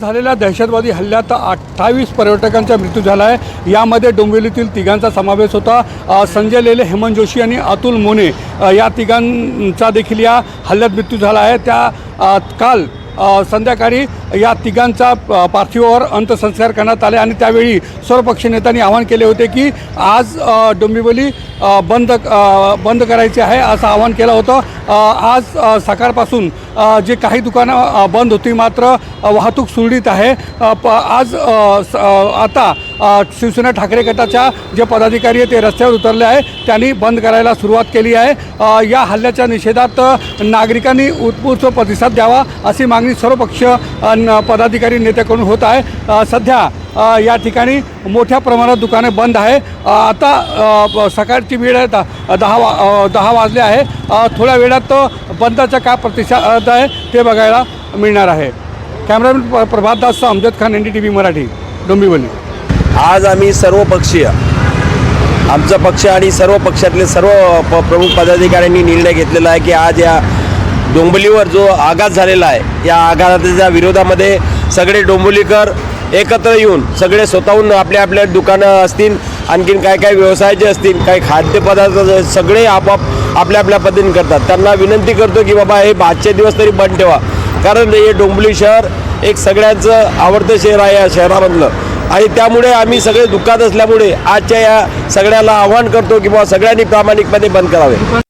झालेल्या दहशतवादी हल्ल्यात अठ्ठावीस पर्यटकांचा मृत्यू झाला आहे. यामध्ये डोंबिवलीतील तिघांचा समावेश होता. संजय लेले हेमंत जोशी आणि अतुल मोने या तिघांचा देखील या हल्ल्यात मृत्यू झाला आहे. त्या काल संध्याकाळी या तिघांचा पार्थिवावर अंत्यसंस्कार करण्यात आले आणि त्यावेळी सर्वपक्षीय नेत्यांनी आवाहन केले होते की आज डोंबिवली बंद बंद करायचे आहे असं आवाहन केलं होतं. आज सकाळपासून जे काही दुकानं बंद होती मात्र वाहतूक सुरळीत आहे. प आज स- आता शिवसेना ठाकरे गटाच्या जे पदाधिकारी आहे ते रस्त्यावर उतरले आहे त्यांनी बंद करायला सुरुवात केली आहे. या हल्ल्याच्या निषेधात नागरिकांनी उत्स्फूर्त प्रतिसाद द्यावा अशी मागणी सर्वपक्ष पदाधिकारी नेत्याकडून होत आहे. सध्या या ठिकाणी मोठ्या प्रमाणात दुकाने बंद आहे. आता सकाळची वेळ आहे दहा वा दहा वाजले आहे. थोड्या वेळात बंदाचा काय प्रतिसाद आहे ते बघायला मिळणार आहे. Cameraman Prabhatdas Amjad Khan N D T V Marathi Dombivli. आज आम्ही सर्व पक्षीय आमचा पक्ष आणि सर्व पक्षातले सर्व प प्रमुख पदाधिकाऱ्यांनी निर्णय घेतलेला आहे की आज या डोंबिवलीवर जो आघात झालेला आहे या आघाताच्या विरोधामध्ये सगळे डोंबिवलीकर एकत्र येऊन सगळे स्वतःहून आपल्या आपल्या दुकानं असतील आणखीन काय काय व्यवसायाचे असतील काही खाद्यपदार्थ सगळे आपाप आपल्या आपल्या पद्धतीने करतात. त्यांना विनंती करतो की बाबा हे आजचे दिवस तरी बंद ठेवा. कारण हे डोंबिवली शहर एक सगळ्यांचं आवडतं शहर आहे या शहरामधलं. आणि त्यामुळे आम्ही सगळे दुःखात असल्यामुळे आजच्या या सगळ्याला आव्हान करतो की बाबा सगळ्यांनी प्रामाणिकपणे बंद करावे.